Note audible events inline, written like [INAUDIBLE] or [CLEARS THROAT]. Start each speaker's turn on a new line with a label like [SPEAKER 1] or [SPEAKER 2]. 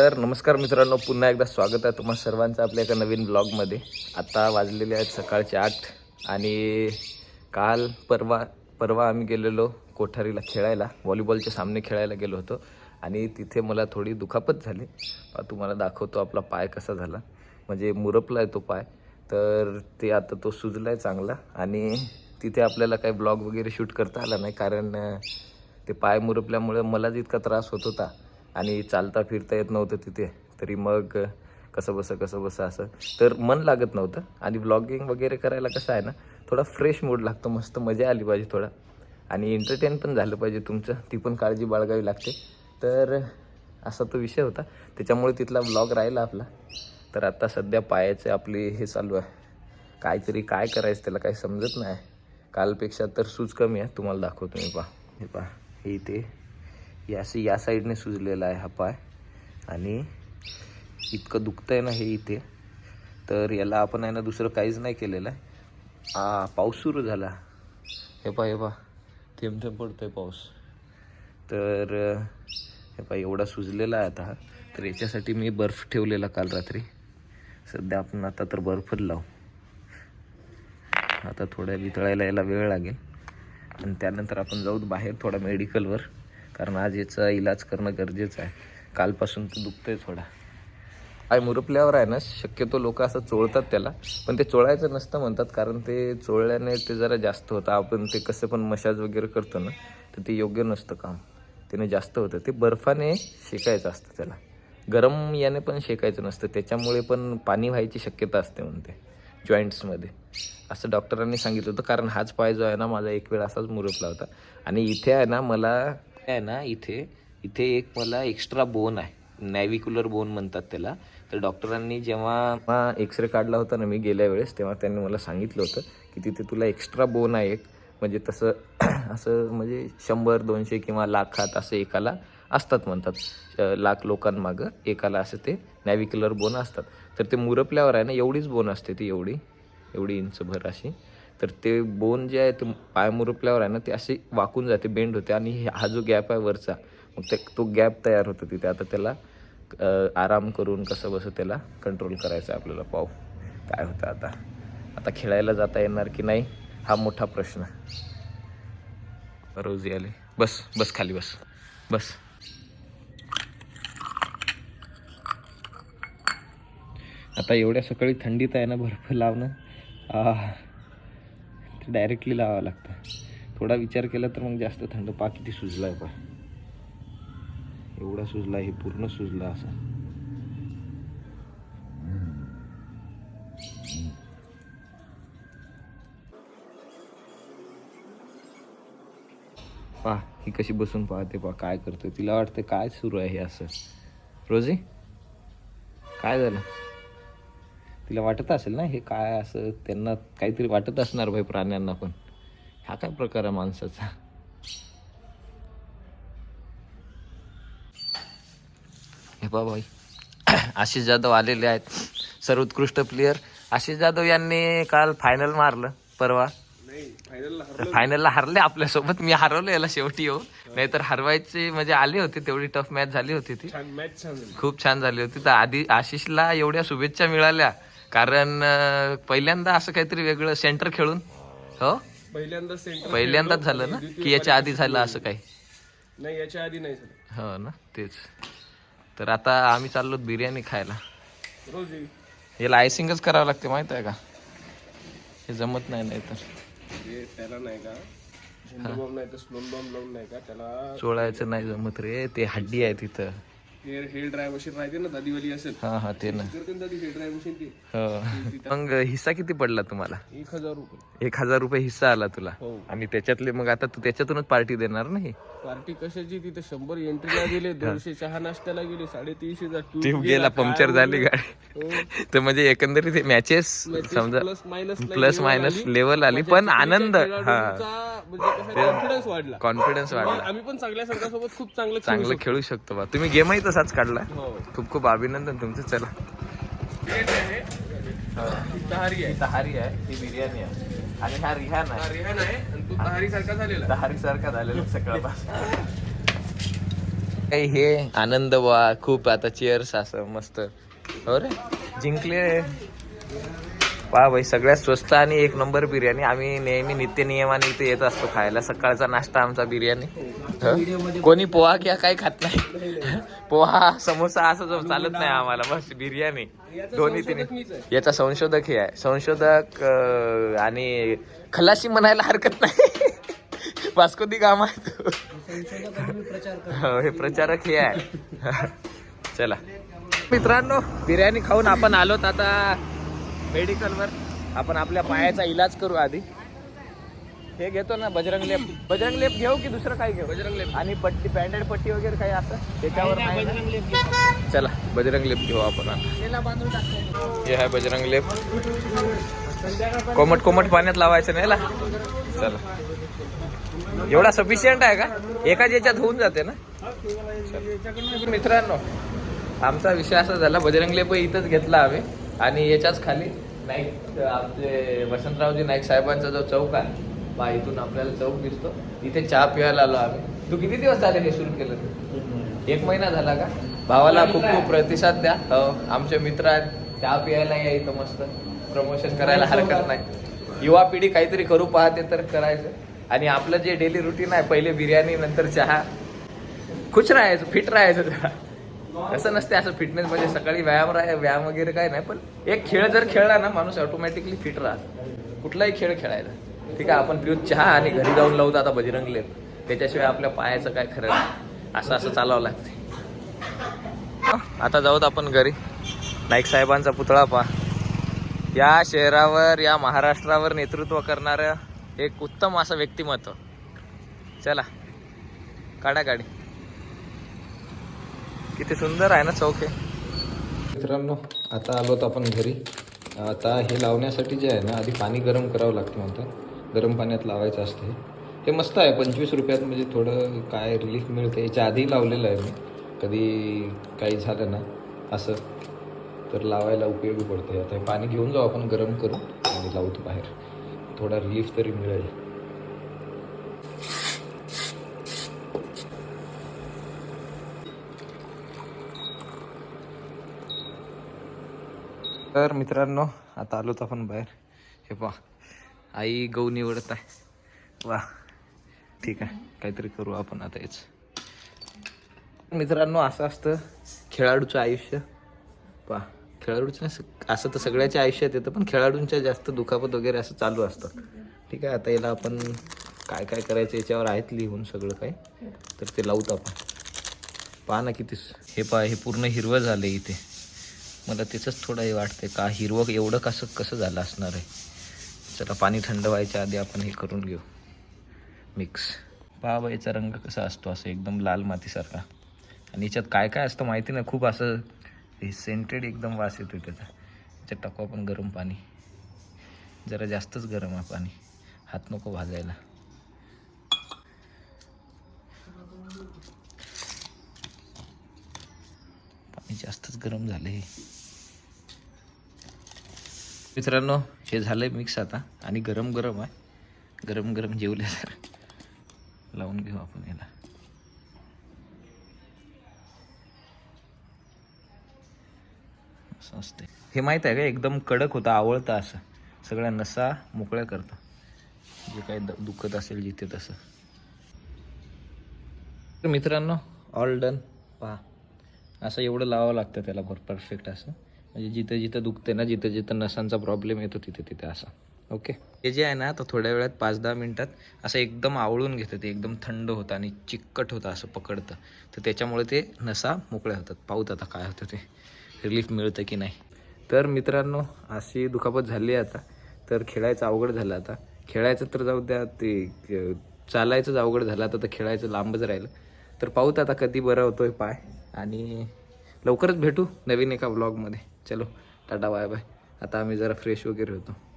[SPEAKER 1] तर नमस्कार मित्रांनो पुन्हा एकदा स्वागत आहे तुम्हा सर्वांचं आपल्या एका नवीन ब्लॉगमध्ये. आत्ता वाजलेले आहेत सकाळचे आठ आणि काल परवा परवा आम्ही गेलेलो कोठारीला खेळायला व्हॉलीबॉलचे सामने खेळायला गेलो होतो आणि तिथे मला थोडी दुखापत झाली. तुम्हाला दाखवतो आपला पाय कसा झाला. म्हणजे मुरपला आहे तो पाय तर ते आता तो सुजला आहे चांगला आणि तिथे आपल्याला काही ब्लॉग वगैरे शूट करता आला नाही कारण ते पाय मुरपल्यामुळे मलाच इतका त्रास होत होता. आणि चालता फिरता येत नव्हतं तिथे. तरी मग कसं बसं कसं बसं असं. तर मन लागत नव्हतं. आणि ब्लॉगिंग वगैरे करायला कसं आहे ना थोडा फ्रेश मूड लागतो. मस्त मजा आली पाहिजे थोडा. आणि एंटरटेन पण झालं पाहिजे तुमचं. ती पण काळजी बाळगावी लागते. तर असा तो विषय होता. त्याच्यामुळे तिथला ब्लॉग राहिला आपला. तर आता सध्या पायाचे आपली हे चालू आहे. काहीतरी काय करायचं त्याला काही समजत नाही. कालपेक्षा तर सूज कमी आहे. तुम्हाला दाखवतो मी पहा. हे पहा. हे इथे. या असे या साईडने सुजलेला आहे हा पाय. आणि इतकं दुखतं आहे ना हे इथे. तर याला आपण आहे ना दुसरं काहीच नाही केलेलं आहे. आ पाऊस सुरू झाला. हे पहा हे पहा. थेंब थेंब आहे पाऊस. तर हे पा एवढा सुजलेला आहे आता तर याच्यासाठी मी बर्फ ठेवलेला काल रात्री. सध्या आपण आता तर बर्फच लावू. आता थोड्या वितळायला याला वेळ लागेल. आणि त्यानंतर आपण जाऊ बाहेर थोडा मेडिकलवर कारण आज याचा इलाज करणं गरजेचं आहे. कालपासून तो दुखतोय थोडा. आय मुरपल्यावर आहे ना शक्यतो लोक असं चोळतात त्याला पण ते चोळायचं नसतं म्हणतात कारण ते चोळल्याने ते जरा जास्त होतं. आपण ते कसं पण मशाज वगैरे करतो ना तर ते योग्य नसतं काम. त्याने जास्त होतं. ते बर्फाने शेकायचं असतं त्याला. गरम याने पण शेकायचं नसतं. त्याच्यामुळे पण पाणी व्हायची शक्यता असते म्हणते जॉईंट्समध्ये असं डॉक्टरांनी सांगितलं होतं कारण हाच पाय जो आहे ना माझा एक वेळ असाच मुरपला होता. आणि इथे आहे ना मला आहे ना इथे इथे एक मला एक्स्ट्रा बोन आहे. नॅव्हिक्युलर बोन म्हणतात त्याला. तर डॉक्टरांनी जेव्हा एक्सरे काढला होता ना मी गेल्या वेळेस तेव्हा त्यांनी मला सांगितलं होतं की तिथे तुला एक्स्ट्रा बोन आहे एक. म्हणजे तसं [CLEARS THROAT] असं म्हणजे शंभर दोनशे किंवा लाखात असं एकाला असतात म्हणतात. लाख लोकांमागं एकाला असं ते नॅव्हिक्युलर बोन असतात. तर ते मुरपल्यावर आहे ना एवढीच बोन असते ती एवढी एवढी इंचभर अशी. तर ते बोन जे आहे ते पाय मुरपल्यावर आहे ना ते असे वाकून जाते बेंड होते. आणि हा जो गॅप आहे वरचा मग ते तो गॅप तयार होतो तिथे. आता त्याला आराम करून कसं बसं त्याला कंट्रोल करायचं आहे आपल्याला पाहू काय होतं आता? आता खेळायला जाता येणार की नाही हा मोठा प्रश्न. रोजी आले. बस बस खाली बस. बस. आता एवढ्या सकाळी थंडीत आहे ना बर्फ लावणं. ते डायरेक्टली लावावं लागतं. थोडा विचार केला तर मग जास्त थंड पा किती सुजला आहे पा एवढा सुजला हे पूर्ण सुजला असा. पा ही कशी बसून पाहते पा काय करते तिला वाटतं काय सुरू आहे हे असं. रोजी? काय झालं? तिला वाटत असेल ना हे काय असं त्यांना काहीतरी वाटत असणार भाई प्राण्यांना पण. हा काय प्रकार आहे माणसाचा? हे भाई. आशिष जाधव आलेले आहेत. सर्वोत्कृष्ट प्लेयर आशिष जाधव यांनी काल फायनल मारलं. परवा. फायनलला हरले आपल्यासोबत. मी हरवलं याला शेवटी येऊ नाहीतर हरवायचे म्हणजे आले होते तेवढी टफ मॅच झाली होती ती. खूप छान झाली होती. तर आधी आशिषला एवढ्या शुभेच्छा मिळाल्या. कारण पहिल्यांदा असं काहीतरी वेगळं सेंटर खेळून? हो?
[SPEAKER 2] पहिल्यांदा सेंटर
[SPEAKER 1] पहिल्यांदाच झालं ना? की याच्या आधी झालं असं काही?
[SPEAKER 2] नाही याच्या आधी नाही झालं.
[SPEAKER 1] हो ना? तेच. तर आता आम्ही चाललो बिर्याणी खायला.
[SPEAKER 2] रोज.
[SPEAKER 1] याला आयसिंगच करावं लागते माहीत आहे का? हे जमत नाही नाही तर.
[SPEAKER 2] त्याला नाही का? झेंडू बॉम्ब नाही तर स्लोन बॉम्ब लावून नाही का? त्याला
[SPEAKER 1] चोळायचं नाही जमत रे ते हड्डी आहे तिथं.
[SPEAKER 2] हेअर हेअर ड्राय मशीन राहते ना दादीवाली असेल.
[SPEAKER 1] हा हा ते ना.
[SPEAKER 2] करते ना दादी हेअर ड्राय मशीन ती.
[SPEAKER 1] हो. मग हिस्सा किती पडला तुम्हाला?
[SPEAKER 2] एक हजार रुपये.
[SPEAKER 1] एक हजार रुपये हिस्सा आला तुला.
[SPEAKER 2] हो.
[SPEAKER 1] आणि त्याच्यातले मग आता तू त्याच्यातूनच पार्टी देणार नाही
[SPEAKER 2] पार्टी कशाची? तिथे शंभर एंट्रीला गेले दोनशे चहा नाश्त्याला गेले साडेतीनशेचा
[SPEAKER 1] ती
[SPEAKER 2] ट्यूब
[SPEAKER 1] गेला पंक्चर झाली गाडी. [LAUGHS] तर म्हणजे एकंदरीत हे मॅचेस समजा
[SPEAKER 2] plus minus
[SPEAKER 1] plus minus level आली पण आनंद हा.
[SPEAKER 2] म्हणजे कॉन्फिडन्स वाढला.
[SPEAKER 1] कॉन्फिडन्स वाढला.
[SPEAKER 2] आम्ही पण चांगल्या संघासोबत खूप चांगलं
[SPEAKER 1] चांगलं खेळू शकतो बा. तुम्ही गेमही तसाच काढला.
[SPEAKER 2] हो.
[SPEAKER 1] खूप खूप अभिनंदन तुमचं. चला.
[SPEAKER 2] आहे. तहारी आहे.
[SPEAKER 1] तहारी आहे. ही बिर्याणी आहे. आणि हा रिहान आहे.
[SPEAKER 2] रिहान आहे. आणि तो तहारी सारखा झालेला
[SPEAKER 1] तहारी सारखा झालेला सकाळपासून. काही हे आनंद वा. खूप आता चेअर्स असं मस्त. हो रे. जिंकले. वा भाई सगळ्यात स्वस्त आणि एक नंबर बिर्याणी. आम्ही नेहमी नित्य नियमाने इथे येत असतो खायला. सकाळचा नाश्ता आमचा बिर्याणी. कोणी पोहा किंवा काही खात नाही. पोहा समोसा असं चालत नाही आम्हाला. बस बिर्याणी. दोन्ही तिने याचा संशोधक हे आहे. संशोधक आणि खलाशी म्हणायला हरकत नाही. वास्को दी गामा हो, हे प्रचारक हे आहे. चला. मित्रांनो बिर्याणी खाऊन आपण आलोत. आता मेडिकलवर आपण आपल्या पायाचा इलाज करू आधी. हे घेतो ना बजरंग लेप. बजरंग लेप घेऊ की दुसरं काय घेऊ? बजरंग लेप. आणि पट्टी बँडेड पट्टी वगैरे काही असं? त्याच्यावर? चला बजरंग लेप घेऊ आपण हे आहे बजरंग लेप. कोमट कोमट पाण्यात लावायचं नाही ला चला. एवढा सफिशियंट आहे का? एकाच याच्यात होऊन जाते ना. मित्रांनो आमचा विषय असा झाला बजरंग लेप इथंच घेतला आम्ही. आणि याच्याच खाली नाईक आपले वसंतरावजी नाईक साहेबांचा जो चौक आहे बा इथून आपल्याला चौक दिसतो. इथे चहा प्यायला आलो आम्ही. तू किती दिवस झाले हे सुरू केलं? एक महिना झाला का? भावाला खूप खूप प्रतिसाद द्या. हो आमचे मित्र आहेत. चहा प्यायला या इथं मस्त. प्रमोशन करायला हरकत नाही. युवा पिढी काहीतरी करू पाहते तर करायचं. आणि आपलं जे डेली रुटीन आहे पहिले बिर्याणी नंतर चहा. खुश राहायचं फिट राहायचं जरा. असं नसते असं फिटनेस म्हणजे सकाळी व्यायाम राह व्यायाम वगैरे काय नाही पण एक खेळ जर खेळला ना माणूस ऑटोमॅटिकली फिट राहत. कुठलाही खेळ खेळायचा ठीक आहे आपण पिऊन चहा आणि घरी जाऊन लावतो आता बजरंगले. त्याच्याशिवाय आपल्या पायाचं काय खरं नाही. असं असं चालावं लागते आता जाऊत आपण घरी. नाईक साहेबांचा पुतळा पहा. या शहरावर या महाराष्ट्रावर नेतृत्व करणारं एक उत्तम असं व्यक्तिमत्व. चला. काढा गाडी. किती सुंदर आहे ना चौक आहे मित्रांनो आता आलो होतो आपण घरी. आता हे लावण्यासाठी जे आहे ना आधी पाणी गरम करावं लागतं म्हणतात. गरम पाण्यात लावायचं असतं हे. हे मस्त आहे पंचवीस रुपयात म्हणजे थोडं काय रिलीफ मिळते. याच्या आधी लावलेलं आहे मी. कधी काही झालं ना असं. तर लावायला उपयोगी पडते आता हे पाणी घेऊन जाऊ आपण गरम करू आणि लावतो बाहेर. थोडा रिलीफ तरी मिळेल. तर मित्रांनो आता आलोच आपण बाहेर. हे पहा आई गहू निवडत आहे. वा ठीक आहे. काहीतरी करू आपण आता हेच. मित्रांनो असं असतं खेळाडूचं आयुष्य. पहा खेळाडूचं असं तर सगळ्याच्या आयुष्यात येतं पण खेळाडूंच्या जास्त दुखापत वगैरे असं चालू असतं ठीक आहे आता याला आपण काय काय करायचं याच्यावर आहेत लिहून सगळं काही. तर ते लावूत आपण. पहा ना किती हे पहा हे पूर्ण हिरवं झालं इथे. मला त्याचंच थोडं हे वाटतंय. का हिरवं एवढं कसं कसं झालं असणार आहे? चला पाणी थंड व्हायच्या आधी आपण हे करून घेऊ. मिक्स पहा बा याचा रंग कसा असतो असं एकदम लाल मातीसारखा. आणि याच्यात काय काय असतं माहिती नाही. खूप असं सेंटेड एकदम वास येतो त्याचा. याच्यात टाकू आपण गरम पाणी. जरा जास्तच गरम आहे पाणी. हात नको भाजायला. पाणी जास्तच गरम झालं हे मित्रांनो हे झालं आहे मिक्स आता. आणि गरम गरम आहे. गरम गरम जेवले सर लावून घेऊ आपण याला. असं असते हे माहीत आहे का? एकदम कडक होतं आवळतं असं. सगळ्या नसा मोकळ्या करतं. जे काही द- दुखत असेल जिथे तसं. तर मित्रांनो ऑल डन पहा. असं एवढं लावावं लागतं त्याला भर परफेक्ट असं. म्हणजे जिथं जिथं दुखते ना जिथं जिथं नसांचा प्रॉब्लेम येतो तिथे तिथे असं. ओके हे जे आहे ना तर थोड्या वेळात पाच दहा मिनटात असं एकदम आवळून घेतं ते एकदम थंड होतं आणि चिकट होतं असं पकडतं. तर त्याच्यामुळे ते नसा मोकळ्या होतात. पाहूत आता काय होतं ते. रिलीफ मिळतं की नाही? तर मित्रांनो अशी दुखापत झाली आहे आता. तर खेळायचं अवघड झालं आता. खेळायचं तर जाऊ द्या ते चालायचंच अवघड झालं आता तर खेळायचं लांबच राहिलं. तर पाहूत आता कधी बरं होतोय पाय. आणि लवकरच भेटू नवीन एका ब्लॉगमध्ये चलो टाटा बाय बाय. आता आम्ही जरा फ्रेश वगैरे होतो.